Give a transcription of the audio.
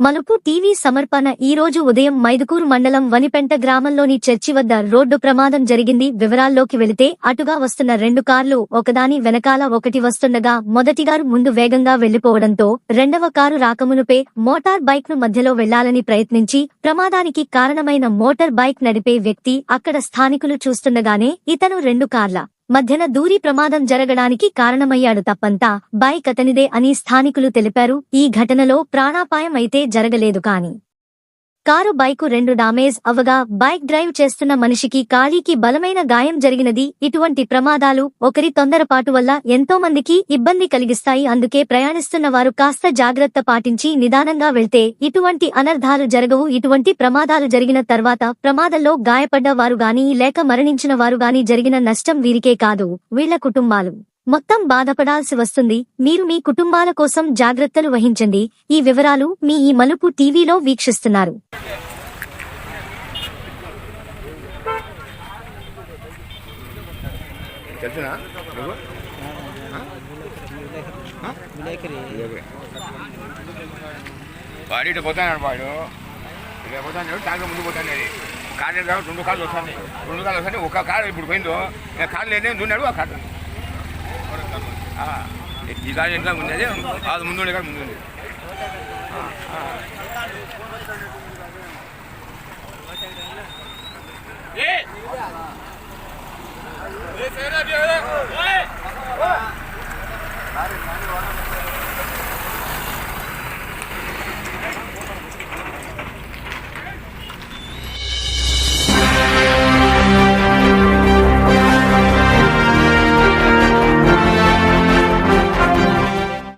మలుపు టీవీ సమర్పణ ఈ రోజు ఉదయం మైదుకూరు మండలం వనిపెంట గ్రామంలోని చర్చి వద్ద రోడ్డు ప్రమాదం జరిగింది. వివరాల్లోకి వెళితే అటుగా వస్తున్న రెండు కార్లు ఒకదాని వెనకాల ఒకటి వస్తుండగా మొదటిగారు ముందు వేగంగా వెళ్ళిపోవడంతో రెండవ కారు రాకమునుపే మోటార్ బైక్ను మధ్యలో వెళ్ళాలని ప్రయత్నించి ప్రమాదానికి కారణమైన మోటార్ బైక్ నడిపే వ్యక్తి అక్కడ స్థానికులు చూస్తుండగానే ఇతను రెండు కార్ల మధ్యన దూరి ప్రమాదం జరగడానికి కారణమయ్యాడు తప్పంతా బైక్ అతనిదే అని స్థానికులు తెలిపారు. ఈ ఘటనలో ప్రాణాపాయం అయితే జరగలేదు కాని కారు బైకు రెండు డామేజ్ అవగా బైక్ డ్రైవ్ చేస్తున్న మనిషికి కాళీకి బలమైన గాయం జరిగినది. ఇటువంటి ప్రమాదాలు ఒకరి తొందరపాటు వల్ల ఎంతో మందికి ఇబ్బంది కలిగిస్తాయి. అందుకే ప్రయాణిస్తున్న వారు కాస్త జాగ్రత్త పాటించి నిదానంగా వెళ్తే ఇటువంటి అనర్ధాలు జరగవు. ఇటువంటి ప్రమాదాలు జరిగిన తర్వాత ప్రమాదంలో గాయపడ్డ వారు గాని లేక మరణించిన వారు గాని జరిగిన నష్టం వీరికే కాదు వీళ్ళ కుటుంబాలు. మొత్తం బాధపడాల్సి వస్తుంది. మీరు మీ కుటుంబాల కోసం జాగ్రత్తలు వహించండి. ఈ వివరాలు మీ ఈ మలుపు టీవీలో వీక్షిస్తున్నారు. తెలుసునా? నువ్వు? వాడు. ఇటు పోతాడు ట్యాంక్ ముందు పోతాడు కాళ్ళు రెండు కాళ్ళు వస్తాయి రెండు కాళ్ళు వస్తాయి ఒక కాలు ఇప్పుడు పోయిందో కాళ్ళు లేదే దున్నాడు ఆ కాళ్ళు ఈ కాళ్ళు ఇంట్లో ఉండేది అది ముందు ఉండే కాదు ముందు ఉంది ఏ